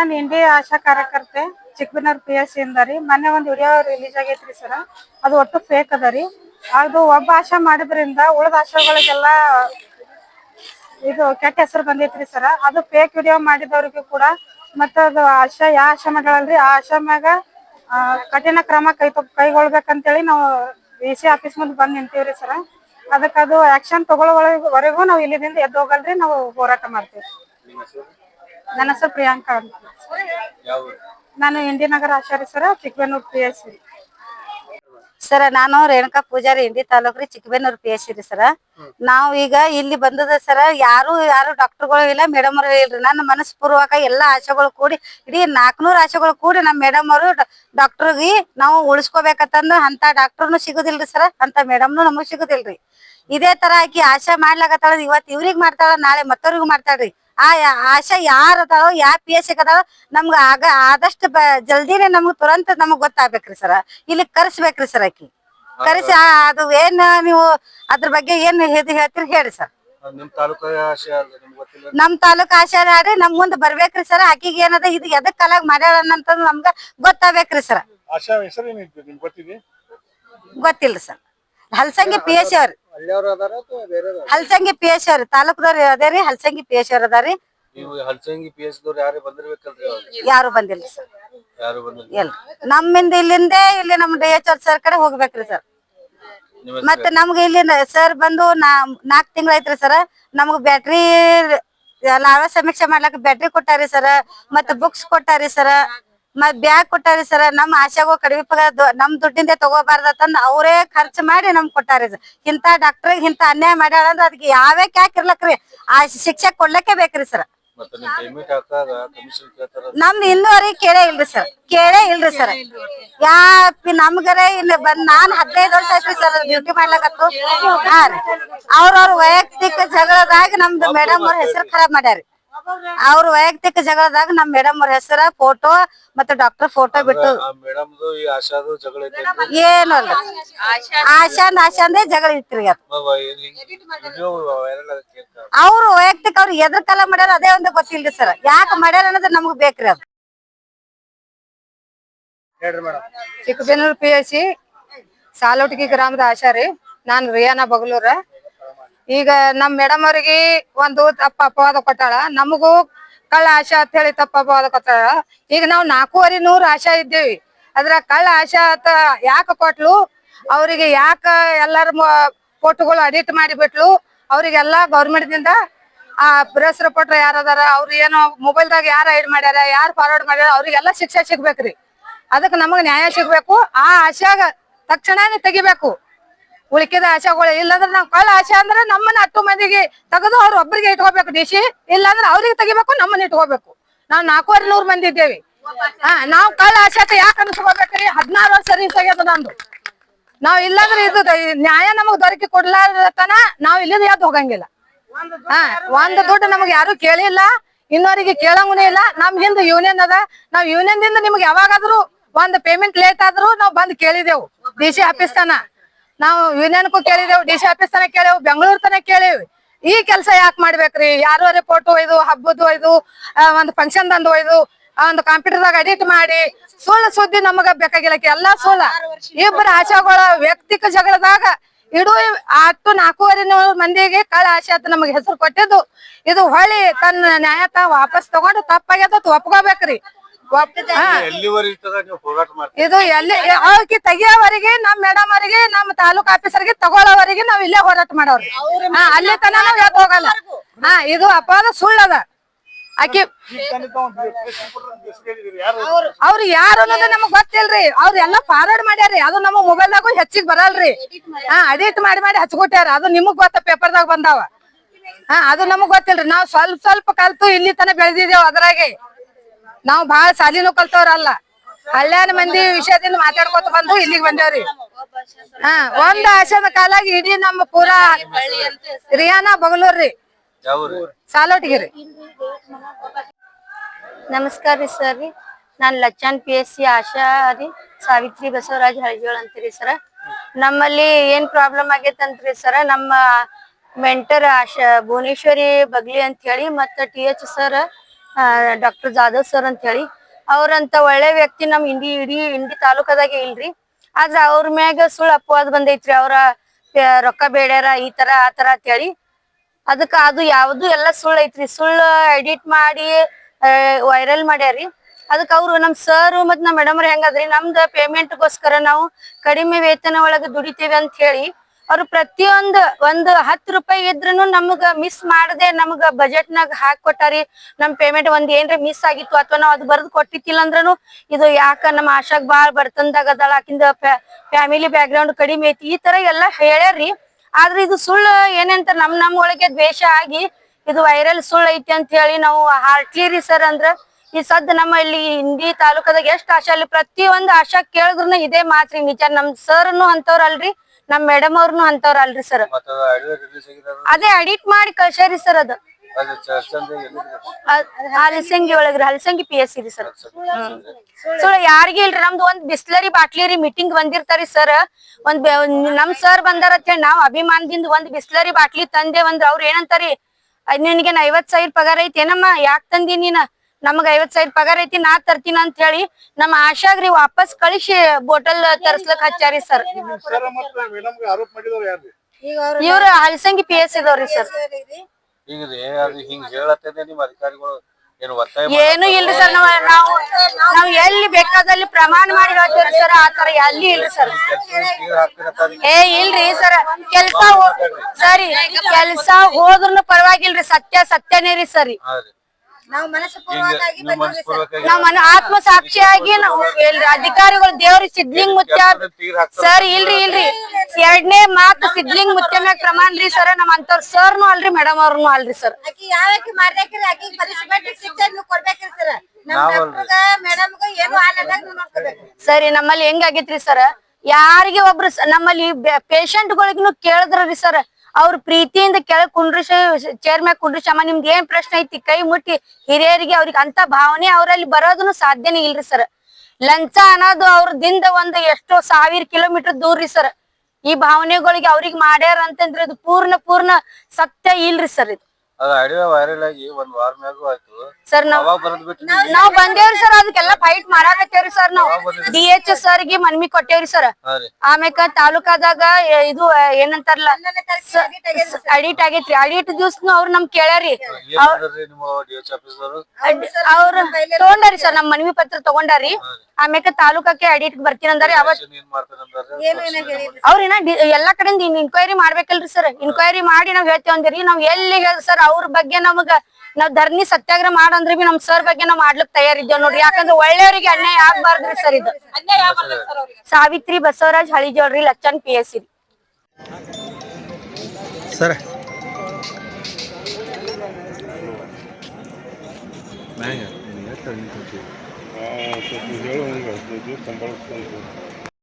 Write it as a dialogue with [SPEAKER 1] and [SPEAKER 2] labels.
[SPEAKER 1] ನಾನು ಇಂಡಿ ಆಶಾ ಕಾರ್ಯಕರ್ತೆ ಚಿಕ್ಕಬಿನೂರ್ P S ಇಂದ ರೀ. ಮೊನ್ನೆ ಒಂದ್ ವಿಡಿಯೋ ರಿಲೀಸ್ ಆಗೈತ್ರಿ ಸರ್. ಅದು ಒಟ್ಟು ಫೇಕ್ ಅದ ರೀ. ಅದು ಒಬ್ಬ ಆಶಾ ಮಾಡಿದ್ರಿಂದ ಉಳಿದ ಆಶಾಗಳಿಗೆಲ್ಲ ಇದು ಕೆಟ್ಟ ಹೆಸರು ಬಂದೈತ್ರಿ ಸರ್. ಅದು ಫೇಕ್ ವಿಡಿಯೋ ಮಾಡಿದವ್ರಿಗೂ ಕೂಡ ಮತ್ತ ಅದು ಆಶಾ ಯಾವ ಆಶಾ ಮಾಡಲ್ರಿ ಆ ಆಶಾ ಮ್ಯಾಗ ಕಠಿಣ ಕ್ರಮ ಕೈ ಕೈಗೊಳ್ಬೇಕಂತೇಳಿ ನಾವು ಡಿ ಸಿ ಆಫೀಸ್ ಮುಂದೆ ಬಂದ್ ನಿಂತೀವ್ರಿ ಸರ್. ಅದಕ್ಕೆ ಅದು ಆಕ್ಷನ್ ತಗೊಳ್ಳೋವರೆಗೂ ನಾವು ಇಲ್ಲಿದಿಂದ ಎದ್ದು ಹೋಗಲ್ರಿ ನಾವು ಹೋರಾಟ ಮಾಡ್ತೀವಿ. ನನ್ನ ಹೆಸರು ಪ್ರಿಯಾಂಕಾ ಅಂತ. ನಾನು ಇಂಡಿ ನಗರ ಆಚಾರ್ಯ ಸರ, ಚಿಕ್ಕಬೆನ್ನೂರು ಪಿ ಎಸ್
[SPEAKER 2] ಸರ, ನಾನು ರೇಣುಕಾ ಪೂಜಾರಿ, ಇಂಡಿ ತಾಲೂಕ್ ರೀ ಚಿಕ್ಕಬೇನೂರ್ ಪಿ ಎಸ್ ರೀ ಸರ. ನಾವು ಈಗ ಇಲ್ಲಿ ಬಂದದ ಸರ, ಯಾರು ಯಾರು ಡಾಕ್ಟರ್ಗಳು ಇಲ್ಲ ಮೇಡಮ್ ಅವರು ಇಲ್ರಿ ನನ್ನ ಮನಸ್ಪೂರ್ವಕ ಎಲ್ಲಾ ಆಶೆಗಳು ಕೂಡಿ, ಇಡೀ ನಾಲ್ಕನೂರ್ ಆಶೆಗಳು ಕೂಡಿ ನಮ್ಮ ಮೇಡಮ್ ಅವರು ಡಾಕ್ಟರ್ಗಿ ನಾವು ಉಳಿಸ್ಕೋಬೇಕಂತಂದು ಅಂತ ಡಾಕ್ಟರ್ನು ಸಿಗುದಿಲ್ರಿ ಸರ ಅಂತ ಮೇಡಮ್ನು ನಮಗ್ ಸಿಗುದಿಲ್ರಿ. ಇದೇ ತರ ಆಕಿ ಆಶಾ ಮಾಡ್ಲಾಕತ್ತಾಳ, ಇವತ್ ಇವ್ರಿಗ್ ಮಾಡ್ತಾಳ, ನಾಳೆ ಮತ್ತವ್ರಿಗೂ ಮಾಡ್ತಾಳ್ರಿ. ಆ ಯಾ- ಆಶಾ ಯಾರ ಅದಾವ ಯಾ ಪಿ ಎಸ್ ಅದಾವ ನಮ್ಗ ಆಗ ಆದಷ್ಟು ಬ ಜಲ್ದಿನೇ ನಮ್ಗ್ ತುರಂತ ನಮಗ್ ಗೊತ್ತಾಗ್ಬೇಕ್ರಿ ಸರ. ಇಲ್ಲಿ ಕರ್ಸ್ಬೇಕ್ರಿ ಸರ್ ಆಕಿ. ಕರೆಸಿ ಅದು ಏನ್ ನೀವು ಅದ್ರ ಬಗ್ಗೆ ಏನ್ ಇದು ಹೇಳ್ತೀರಿ ಹೇಳಿ ಸರ್.
[SPEAKER 3] ನಿಮ್ ತಾಲೂಕು ಆಶೆ ಅಲ್ಲ ಗೊತ್ತಿಲ್ಲ
[SPEAKER 2] ನಮ್ ತಾಲೂಕ್ ಆಶಾ ನಾಡ್ರಿ ನಮ್ ಮುಂದ್ ಬರ್ಬೇಕ್ರಿ ಸರ್. ಆಕಿಗೆ ಏನದ ಇದು ಎದಕ್ ಕಲಾಗ್ ಮಾಡ್ಯಾಳ ಅಂತ ನಮ್ಗ ಗೊತ್ತಾಗ್ಬೇಕ್ರಿ ಸರ್.
[SPEAKER 3] ಗೊತ್ತಿಲ್ಲ ನಿಮ್ಗೆ
[SPEAKER 2] ಗೊತ್ತಿಲ್ರಿ ಸರ್. ಹಲ್ಸಂಗಿ ಪಿ ಎಸ್ ಅವ್ರಿ ಹಲ್ಸಂಗಿ ಪಿ ಎಸ್ ಅವ್ರಿ ತಾಲೂಕದವ್ರ ಅದೇ ರೀ ಹಲ್ಸಂಗಿ ಪಿ ಎಸ್ ಅವ್ರ ಅದಾರಿ
[SPEAKER 3] ನೀವು ಹಲ್ಸಂಗಿ ಪಿ ಎಸ್ ದವ್ರು ಯಾರೇ ಬಂದಿರ್ಬೇಕಲ್ರಿ
[SPEAKER 2] ಯಾರು ಬಂದಿಲ್ಲ ಸರ್.
[SPEAKER 3] ಯಾರು ಬಂದಿಲ್ಲ?
[SPEAKER 2] ಎಲ್ ನಮ್ಮಿಂದ ಇಲ್ಲಿಂದೇ ಇಲ್ಲಿ ನಮ್ ಡಿ ಎಚ್ ಆರ್ ಸರ್ ಕಡೆ ಹೋಗ್ಬೇಕ್ರಿ ಸರ್.
[SPEAKER 3] ನಿಮ್ಮ
[SPEAKER 2] ಮತ್ತೆ ನಮ್ಗೆ ಇಲ್ಲಿ ಸರ್ ಬಂದು ನಾಕ್ ನಾಲ್ಕ್ ತಿಂಗಳ ಐತ್ರಿ ಸರ್ ನಮ್ಗ ಬ್ಯಾಟ್ರಿ ಲಾವ ಸಮೀಕ್ಷೆ ಮಾಡ್ಲಾಕ ಬ್ಯಾಟ್ರಿ ಕೊಟ್ಟಾರಿ ಸರ್ ಮತ್ತೆ ಬುಕ್ಸ್ ಕೊಟ್ಟಾರಿ ಸರ್ ಮತ್ ಬ್ಯಾಗ್ ಕೊಟ್ಟಾರಿ ಸರ್ ನಮ್ ಆಶಾಗೋ ಕಡಿಮೆ ಪಗಾರ ನಮ್ ದುಡ್ಡಿಂದ ತಗೋಬಾರ್ದಂದ್ ಅವರೇ ಖರ್ಚು ಮಾಡಿ ನಮ್ಗ್ ಕೊಟ್ಟಾರಿ ಇಂತ ಡಾಕ್ಟರ್ ಇಂತ ಅನ್ಯಾಯ ಮಾಡ್ಯಾಳ ಅಂದ್ರ ಅದಕ್ಕೆ ಯಾವೇ ಕ್ಯಾಕ್ ಇರ್ಲಕ್ರಿ ಆ ಶಿಕ್ಷೆ ಕೊಡ್ಲಕ್ಕೆ ಬೇಕ್ರಿ ಸರ್.
[SPEAKER 3] ನಿಮ್
[SPEAKER 2] ನಮ್ದು ಇನ್ನೂವರೆಗೆ ಕೇಳೇ ಇಲ್ರಿ ಸರ್ ಕೇಳೇ ಇಲ್ರಿ ಸರ್. ಯಾ ನಮ್ಗರೇ ಇಲ್ಲಿ ಬಂದ್ ನಾನ್ ಹದಿನೈದು ವರ್ಷ ಆಯ್ತು ಸರ್ ಡ್ಯೂಟಿ ಮಾಡ್ಲಕತ್ತು. ಹಾ ರೀ. ಅವ್ರವ್ರ ವೈಯಕ್ತಿಕ ಜಗಳದಾಗ ನಮ್ದು ಮೇಡಮ್ ಅವ್ರ ಹೆಸರು ಖರಾಬ್ ಮಾಡ್ಯಾರಿ. ಅವ್ರ ವೈಯಕ್ತಿಕ ಜಗಳದಾಗ ನಮ್ ಮೇಡಮ್ ಅವ್ರ ಹೆಸರ ಫೋಟೋ ಮತ್ತೆ ಡಾಕ್ಟರ್ ಫೋಟೋ ಬಿಟ್ಟು ಏನು ಅಲ್ಲ. ಆಶಾಂದ್ ಆಶಾಂದೇ ಜಗಳ ಇತ್ರಿ ಅವ್ರು ವೈಯಕ್ತಿಕ ಅವ್ರು ಎದ್ರ ಕಾಲ ಮಾಡ್ಯಾರ ಅದೇ ಒಂದು ಗೊತ್ತಿಲ್ರಿ ಸರ್ ಯಾಕೆ ಮಾಡ್ಯಾರ ಅನ್ನೋದು ನಮ್ಗ್ ಬೇಕ್ರಿ ಅದು.
[SPEAKER 1] Chikkabennur P S C Salotagi ಗ್ರಾಮದ ಆಶಾ ರೀ. ನಾನು ರಿಯಾನ ಬಗಲೂರ. ಈಗ ನಮ್ ಮೇಡಮ್ ಅವ್ರಿಗೆ ಒಂದು ತಪ್ಪ ಅಪವಾದ ಕೊಟ್ಟಾಳ. ನಮಗೂ ಕಳ್ಳ ಆಶಾ ಅಂತ ಹೇಳಿ ತಪ್ಪ ಅಪವಾದ ಕೊಟ್ಟಾಳ. ಈಗ ನಾವು ನಾಲ್ಕೂವರೆ ನೂರು ಆಶಾ ಇದ್ದೇವಿ. ಅದ್ರ ಕಳ್ಳ ಆಶಾ ಅಂತ ಯಾಕ ಕೊಟ್ಲು? ಅವರಿಗೆ ಯಾಕ ಎಲ್ಲಾರ ಫೋಟೋಗಳು ಅಡಿಟ್ ಮಾಡಿಬಿಟ್ಲು? ಅವ್ರಿಗೆಲ್ಲಾ ಗೌರ್ಮೆಂಟ್ ದಿಂದ ಆ ಪ್ರೆಸ್ ರಿಪೋರ್ಟರ್ ಯಾರದಾರ ಅವ್ರು ಏನೋ ಮೊಬೈಲ್ದಾಗ ಯಾರು ಐಡ್ ಮಾಡ್ಯಾರ? ಯಾರು ಫಾರ್ವರ್ಡ್ ಮಾಡ್ಯಾರ? ಅವ್ರಿಗೆಲ್ಲ ಶಿಕ್ಷೆ ಸಿಗ್ಬೇಕ್ರಿ. ಅದಕ್ಕೆ ನಮಗ್ ನ್ಯಾಯ ಸಿಗ್ಬೇಕು. ಆ ಆಶಾಗ ತಕ್ಷಣನೇ ತೆಗಿಬೇಕು. ಉಳಿಕಿದ ಆಶಾಗಳು ಇಲ್ಲಾಂದ್ರೆ ನಾವ್ ಕಳ್ಳ ಆಶೆ ಅಂದ್ರೆ ನಮ್ಮನ್ನ ಹತ್ತು ಮಂದಿಗೆ ತೆಗೆದು ಅವ್ರ ಒಬ್ಬರಿಗೆ ಇಟ್ಕೋಬೇಕು ಡಿಶಿ ಇಲ್ಲಾಂದ್ರೆ ಅವ್ರಿಗೆ ತೆಗಿಬೇಕು, ನಮ್ಮನ್ನ ಇಟ್ಕೋಬೇಕು. ನಾವ್ ನಾಲ್ಕೂವರೆ ನೂರ್ ಮಂದಿ ಇದ್ದೇವೆ. ಹಾ, ನಾವ್ ಕಳ್ಳ ಆಶಾಕ ಯಾಕೆ ಅನ್ಸ್ಕೋಬೇಕ್ರಿ? ಹದಿನಾರು ವರ್ಷ ಸರ್ವಿಸ್ ಆಗ್ಯದ ನಂದು. ನಾವ್ ಇಲ್ಲಾಂದ್ರೆ ಇದು ನ್ಯಾಯ ನಮಗ್ ದೊರಕಿ ಕೊಡ್ಲಾರ್ದತನ ನಾವ್ ಇಲ್ಲದ ಯಾವ್ದು ಹೋಗಂಗಿಲ್ಲ. ಹಾ, ಒಂದ್ ದುಡ್ಡು ನಮಗ್ ಯಾರು ಕೇಳಿಲ್ಲ, ಇನ್ನೋರಿಗೆ ಕೇಳಂಗುನೇ ಇಲ್ಲ. ನಮ್ ಹಿಂದ ಯೂನಿಯನ್ ಅದ. ನಾವ್ ಯೂನಿಯನ್ ದಿಂದ ನಿಮ್ಗೆ ಯಾವಾಗಾದ್ರೂ ಒಂದ್ ಪೇಮೆಂಟ್ ಲೇಟ್ ಆದ್ರೂ ನಾವ್ ಬಂದ್ ಕೇಳಿದೆವು. ಡಿ ಸಿ ಆಫೀಸ್ ತನ. ನಾವು ಯೂನಿಯನ್ಗೂ ಕೇಳಿದೆವು ಡಿ ಸಿ ಆಫೀಸ್ ತನಕ ಕೇಳೇವು ಬೆಂಗಳೂರ್ ತನಕ ಕೇಳೇವಿ. ಈ ಕೆಲಸ ಯಾಕೆ ಮಾಡ್ಬೇಕ್ರಿ? ಯಾರು ರಿಪೋರ್ಟ್ ಒಯ್ದು ಹಬ್ಬದ ಒಯ್ದು ಒಂದು ಒಂದ್ ಫಂಕ್ಷನ್ ತಂದು ಒಯ್ದು ಒಂದು ಒಂದು ಕಂಪ್ಯೂಟರ್ದಾಗ ಎಡಿಟ್ ಮಾಡಿ ಸುಳ್ಳು ಸುದ್ದಿ ನಮಗ ಬೇಕಾಗಿಲ್ಲ ಎಲ್ಲಾ ಸುಳ್ಳ. ಇಬ್ಬರ ಆಶಾಗಳ ವ್ಯಕ್ತಿಕ ಜಗಳದಾಗ ಇಡೂ ಹತ್ತು ನಾಲ್ಕೂವರೆ ನೂರು ಮಂದಿಗೆ ಕಳ ಆಶೆ ಅಂತ ನಮಗೆ ಹೆಸರು ಕೊಟ್ಟಿದ್ದು. ಇದು ಹೊಳಿ ತನ್ನ ನ್ಯಾಯ ತಾ ವಾಪಸ್ ತಗೊಂಡು ತಪ್ಪಾಗ್ಯದ ಒಪ್ಕೋಬೇಕ್ರಿ.
[SPEAKER 2] ಇದು ಎಲ್ಲಿ ಅವ್ರಿಗೆ ತೆಗಿಯೋವರೆಗೆ ನಮ್ ಮೇಡಮ್ ಅವರಿಗೆ ನಮ್ಮ ತಾಲೂಕ್ ಆಫೀಸರ್ಗೆ ತಗೊಳ್ಳೋವರೆಗೆ ನಾವ್ ಇಲ್ಲೇ ಹೋರಾಟ ಮಾಡೋರು. ಹಾ ಅಲ್ಲಿ ತನ ನಾವ್ ಯಾಕೆ ಹೋಗಲ್ಲ? ಹಾ ಇದು ಅಪವಾದ ಸುಳ್ಳದ. ಆಕಿ ಅವ್ರು. ಯಾರು ಅನ್ನೋದು ನಮಗ್ ಗೊತ್ತಿಲ್ರಿ. ಅವ್ರ ಎಲ್ಲಾ ಫಾರ್ವರ್ಡ್ ಮಾಡ್ಯಾರಿ ಅದು ನಮ್ಮ ಮೊಬೈಲ್ದಾಗೂ ಹೆಚ್ಚಿಗೆ ಬರಲ್ರಿ. ಹಾ ಅಡಿಟ್ ಮಾಡಿ ಮಾಡಿ ಹಚ್ಕೊಟ್ಯಾರ. ಅದು ನಿಮಗ್ ಗೊತ್ತ ಪೇಪರ್ದಾಗ ಬಂದಾವ. ಹಾ ಅದು ನಮಗ್ ಗೊತ್ತಿಲ್ರಿ. ನಾವ್ ಸ್ವಲ್ಪ ಸ್ವಲ್ಪ ಕಲ್ತು ಇಲ್ಲಿ ತನ ಬೆಳೆದಿದ್ದೇವ್ ಅದ್ರಾಗೆ. ನಾವ್ ಬಾಳ ಸಾಲಿನೂ ಕಲ್ತವ್ರಲ್ಲ. ಹಳ್ಳ್ಯಾನ ಮಂದಿ ವಿಷಯದಿಂದ ಮಾತಾಡ್ಕೊತ ಬಂದು ಇಲ್ಲಿಗೆ ಬಂದೇವ್ರಿ. ಹಾ ಒಂದ್ ಆಶಾದ ಕಾಲಾಗಿ ಇಡೀ ನಮ್ಮ ಪೂರಾ ರಿಯಾನಾ ಬಗಲೂರ್ರಿ ಸಾಲೋಟಿಗಿರಿ.
[SPEAKER 4] ನಮಸ್ಕಾರ ರೀ ಸರ್ ರೀ. ನಾನ್ Lachyan P S C Asha ರೀ ಸಾವಿತ್ರಿ ಬಸವರಾಜ್ ಹಳಜೋಳ್ ಅಂತೀರಿ ಸರ. ನಮ್ಮಲ್ಲಿ ಏನ್ ಪ್ರಾಬ್ಲಮ್ ಆಗೇತಂತ್ರಿ ಸರ ನಮ್ಮ ಮೆಂಟರ್ ಆಶಾ ಭುವನೇಶ್ವರಿ ಬಗ್ಲಿ ಅಂತ ಹೇಳಿ ಮತ್ತ T H sir doctor Jadhav sir ಅಂತ ಹೇಳಿ ಅವ್ರಂತ ಒಳ್ಳೆ ವ್ಯಕ್ತಿ ನಮ್ ಇಂಡಿ ಇಡೀ ಇಂಡಿ ತಾಲೂಕದಾಗೆ ಇಲ್ರಿ. ಆದ್ರ ಅವ್ರ ಮ್ಯಾಗ ಸುಳ್ಳು ಅಪವಾದ ಬಂದೈತ್ರಿ. ಅವ್ರ ರೊಕ್ಕ ಬೇಡ್ಯಾರ, ಈ ತರ, ಆ ತರ ಅಂತ ಹೇಳಿ ಅದಕ್ಕ ಅದು ಯಾವ್ದು ಎಲ್ಲ ಸುಳ್ಳು ಐತ್ರಿ. ಸುಳ್ಳು ಎಡಿಟ್ ಮಾಡಿ ವೈರಲ್ ಮಾಡ್ಯಾರಿ. ಅದಕ್ಕೆ ಅವ್ರು ನಮ್ ಸರ್ ಮತ್ ನಮ್ ಮೇಡಮ್ ಹೆಂಗದ್ರಿ? ನಮ್ದು ಪೇಮೆಂಟ್ ಗೋಸ್ಕರ ನಾವು ಕಡಿಮೆ ವೇತನ ಒಳಗ ದುಡಿತೇವೆ ಅಂತ ಹೇಳಿ ಅವ್ರು ಪ್ರತಿಯೊಂದು ಒಂದ್ ಹತ್ತು ರೂಪಾಯಿ ಇದ್ರೂನು ನಮಗ ಮಿಸ್ ಮಾಡದೆ ನಮಗ ಬಜೆಟ್ ನಾಗ ಹಾಕಿ ಕೊಟ್ಟಾರಿ, ನಮ್ ಪೇಮೆಂಟ್ ಒಂದ್ ಏನ್ರ ಮಿಸ್ ಆಗಿತ್ತು ಅಥವಾ ನಾವ್ ಅದ್ ಬರ್ದ್ ಕೊಟ್ಟಿತ್ತಿಲ್ಲ ಅಂದ್ರನು ಇದು ಯಾಕ ನಮ್ಮ ಆಶಾಗ್ ಬಾಳ್ ಬರ್ತಂದಾಗ ಅದಾಳ ಆಕಿಂದ ಫ್ಯಾಮಿಲಿ ಬ್ಯಾಕ್ ಗ್ರೌಂಡ್ ಕಡಿಮೆ ಐತಿ. ಈ ತರ ಎಲ್ಲಾ ಹೇಳ್ಯಾರಿ ಆದ್ರೆ ಇದು ಸುಳ್ಳು ಏನಂತ ನಮ್ ನಮ್ ಒಳಗೆ ದ್ವೇಷ ಆಗಿ ಇದು ವೈರಲ್ ಸುಳ್ಳು ಐತಿ ಅಂತ ಹೇಳಿ ನಾವು ಹಾರ್ಟ್ಲಿರಿ ಸರ್ ಅಂದ್ರ, ಈ ಸದ್ ನಮ್ಮ ಇಲ್ಲಿ ಹಿಂದಿ ತಾಲೂಕದಾಗ ಎಷ್ಟ್ ಆಶಾ, ಅಲ್ಲಿ ಪ್ರತಿಯೊಂದ್ ಆಶಾ ಕೇಳಿದ್ರು ಇದೇ ಮಾತ್ರಿ. ನಿಜ ನಮ್ ಸರ್ನು ಅಂತವ್ರ ಅಲ್ರಿ. ನಮ್ ಮೇಡಮ್ ಅವ್ರನು ಅಂತವ್ರ ಅಲ್ರಿ ಸರ್ ಅದೇ ಅಡಿಟ್ ಮಾಡಿ ಕಳ್ಸ್ಯಾರಿ ಸರ್ ಅದು. ಹಲಸಂಗಿ ಒಳಗ್ರಿ ಹಲಸಂಗಿ ಪಿ ಎಸ್ ರೀ ಸರ್ ಸೊ ಯಾರಿಗೂ ಇಲ್ರಿ ನಮ್ದು ಒಂದ್ ಬಿಸ್ಲರಿ ಬಾಟ್ಲಿರಿ ಮೀಟಿಂಗ್ ಬಂದಿರ್ತಾರಿ ಸರ್ ಒಂದ್ ನಮ್ ಸರ್ ಬಂದಾರ ಅಂತ ಹೇಳಿ ನಾವ್ ಅಭಿಮಾನದಿಂದ ಒಂದ್ ಬಿಸ್ಲರಿ ಬಾಟ್ಲಿ ತಂದೆ ಒಂದ್ ಅವ್ರ ಏನಂತಾರಿ ನಿನಗೆ ಐವತ್ ಸಾವಿರ ಪಗಾರ ಐತಿ ಏನಮ್ಮ ಯಾಕೆ ತಂದಿ ನೀನ? ನಮಗ ಐವತ್ ಸಾವಿರ ಪಗಾರ ಐತಿ ನಾ ತರ್ತೀನ ಅಂತ ಹೇಳಿ ನಮ್ಮ ಆಶಾಗ್ರಿ ವಾಪಸ್ ಕಳಿಸಿ ಬೋಟಲ್ ತರ್ಸ್ಲಕ್ ಹಚ್ಚಾರಿ ಸರ್. ಇವ್ರ ಹಲಸಂಗಿ ಪಿ ಎಸ್ ಇದಾವ್ರಿ ಸರ್.
[SPEAKER 3] ಏನು
[SPEAKER 4] ಇಲ್ರಿ ಸರ್ ನಾವು ನಾವು ನಾವ್ ಎಲ್ಲಿ ಬೇಕಾದಲ್ಲಿ ಪ್ರಮಾಣ ಮಾಡಿ ಹೇಳ್ತೇವ್ರಿ ಸರ್ ಆತರ ಎಲ್ಲಿ ಇಲ್ರಿ ಸರ್. ಏ ಇಲ್ರಿ ಸರ್ ಕೆಲ್ಸ ಸರಿ ಕೆಲ್ಸ ಹೋದ್ರುನು ಪರವಾಗಿಲ್ರಿ ಸತ್ಯ ಸತ್ಯನೇ ರೀ ಸರಿ.
[SPEAKER 2] ನಾವು
[SPEAKER 3] ನೀವು ಮನಸ್ಪೂರ್ವಕವಾಗಿ
[SPEAKER 4] ನಾವ್ ಮನ ಆತ್ಮ ಸಾಕ್ಷಿಯಾಗಿ ನಾವು ಎಲ್ರಿ ಅಧಿಕಾರಿಗಳು ದೇವ್ರಿ ಸಿದ್ಲಿಂಗ್ ಮುತ್ಯ ಸರ್ ಇಲ್ರಿ ಇಲ್ರಿ. ಎರಡನೇ ಮಾತು ಸಿದ್ಲಿಂಗ್ ಮುತ್ಯ ಮ್ಯಾಗ ಪ್ರಮಾಣ ರೀ ಸರ್ ನಮ್ ಅಂತವ್ರ ಸರ್ನು ಅಲ್ರಿ ಮೇಡಮ್ ಅವ್ರನು ಅಲ್ರಿ ಸರ್.
[SPEAKER 2] ಆಕಿ ಮಾಡ್ಬೇಕ್ರಿ? ಆಕಿ ಪನಿಷ್ಮೆಂಟ್ ಶಿಕ್ಷೆ ನೀವು ಕೊಡ್ಬೇಕ್ರಿ ಸರ್. ನಮ್
[SPEAKER 3] ನಾವಲ್ರಿ.
[SPEAKER 2] ಡಾಕ್ಟರ್ಗ ಮೇಡಮ್ಗ ಏನು ನೋಡ್ಕೋಬೇಕು.
[SPEAKER 4] ಸರಿ ನಮ್ಮಲ್ಲಿ ಹೆಂಗ್ ಆಗೈತ್ರಿ ಸರ್? ಯಾರಿಗೆ ಒಬ್ರು ಸ- ನಮ್ಮಲ್ಲಿ ಪೇಷಂಟ್ ಗಳಿಗೂ ಕೇಳಿದ್ರಿ ಸರ್. ಅವ್ರ ಪ್ರೀತಿಯಿಂದ ಕೆಳಗ್ ಕುಂಡ್ರಿಸ ಚೇರ್ ಮ್ಯಾಗ ಕುಂಡ್ರಿಸಮ್ಮ ನಿಮ್ದು ಏನ್ ಪ್ರಶ್ನೆ ಐತಿ? ಕೈ ಮುಟ್ಟಿ ಹಿರಿಯರಿಗೆ ಅವ್ರಿಗೆ ಅಂತ ಭಾವನೆ ಅವ್ರಲ್ಲಿ ಬರೋದನ್ನು ಸಾಧ್ಯನೇ ಇಲ್ರಿ ಸರ್. ಲಂಚ ಅನ್ನೋದು ಅವ್ರದಿಂದ ಒಂದ್ ಎಷ್ಟೋ ಸಾವಿರ ಕಿಲೋಮೀಟರ್ ದೂರ ರೀ ಸರ್. ಈ ಭಾವನೆಗಳಿಗೆ ಅವ್ರಿಗೆ ಮಾಡ್ಯಾರ ಅಂತಂದ್ರೆ ಅದು ಪೂರ್ಣ ಪೂರ್ಣ ಸತ್ಯ ಇಲ್ರಿ ಸರ್ ಇದು.
[SPEAKER 3] ಅದು ಆಡಿಯೋ ವೈರಲ್ ಆಗಿ ಒಂದ್ ವಾರ ಮ್ಯಾಗೂ ಆಯ್ತು.
[SPEAKER 4] ಸರ್ ನಾವ್
[SPEAKER 3] ಅವಾಗ ಬರದ್ ಬಿಟ್ಟು ನೀವು
[SPEAKER 4] ಬಂದೇವ್ರಿ ಸರ್ ಅದಕ್ಕೆಲ್ಲ ಫೈಟ್ ಮಾಡಾಕತ್ತೇವ್ರಿ ಸರ್ ನಾವು. ಡಿ ಎಚ್ ಸರ್ಗೆ ಮನವಿ ಕೊಟ್ಟೇವ್ರಿ ಸರ್.
[SPEAKER 3] ಹಾ ರೀ.
[SPEAKER 4] ಆಮ್ಯಾಕ ತಾಲೂಕಾದಾಗ ಎ- ಇದು ಏನಂತಾರಲ್ಲ ಅಡಿಟ್ ಆಗೈತ್ರಿ. ಅಡಿಟ್ ದಿವ್ಸ ಅವ್ರು ನಮ್ ಕೇಳ್ಯಾರಿ
[SPEAKER 3] ಏನ್ ಮಾಡಿದ್ರಿ ನಿಮ್ಮ ಡಿ ಎಚ್ ಆಫೀಸ್ದವರು
[SPEAKER 4] ಅವ್ರ ತಗೊಂಡಾರಿ ಸರ್ ನಮ್ ಮನವಿ ಪತ್ರ ತಗೊಂಡಾರಿ. ಆಮ್ಯಾಕ ತಾಲೂಕಕ್ಕೆ ಅಡಿಟ್ ಬರ್ತೀನಿ ಅಂದಾರಿ. ಅವತ್
[SPEAKER 3] ಏನ್ ಮಾಡ್ತಾರಂದ್ರೆ
[SPEAKER 4] ಅವ್ರಿನ ಎಲ್ಲಾ ಕಡೆಯಿಂದ ಇನ್ಕ್ವೈರಿ ಮಾಡ್ಬೇಕಲ್ರಿ ಸರ್. ಇನ್ಕ್ವೈರಿ ಮಾಡಿ ನಾವ್ ಹೇಳ್ತೇವಂದ್ರಿ ನಾವ್ ಎಲ್ಲಿಗೆ ಸರ್ ಅವ್ರ ಬಗ್ಗೆ ನಮಗ ನಾವ್ ಧರ್ನಿ ಸತ್ಯಾಗ್ರಹ ಮಾಡಂದ್ರೆ ಬಿ ನಮ್ ಸರ್ ಬಗ್ಗೆ ನಾವ್ ಮಾಡ್ಲಿಕ್ ತಯಾರಿದ್ದೇವ್ ನೋಡ್ರಿ. ಯಾಕಂದ್ರೆ ಒಳ್ಳೆಯವರಿಗೆ ಅನ್ಯಾಯ ಆಗ್ಬಾರ್ದ್ರಿ ಸರ್ ಇದು. Savitri Basavaraj ಹಳಿಜೋಳ್ರಿ Lachyan P S C
[SPEAKER 5] sir.
[SPEAKER 6] ಹೇಳು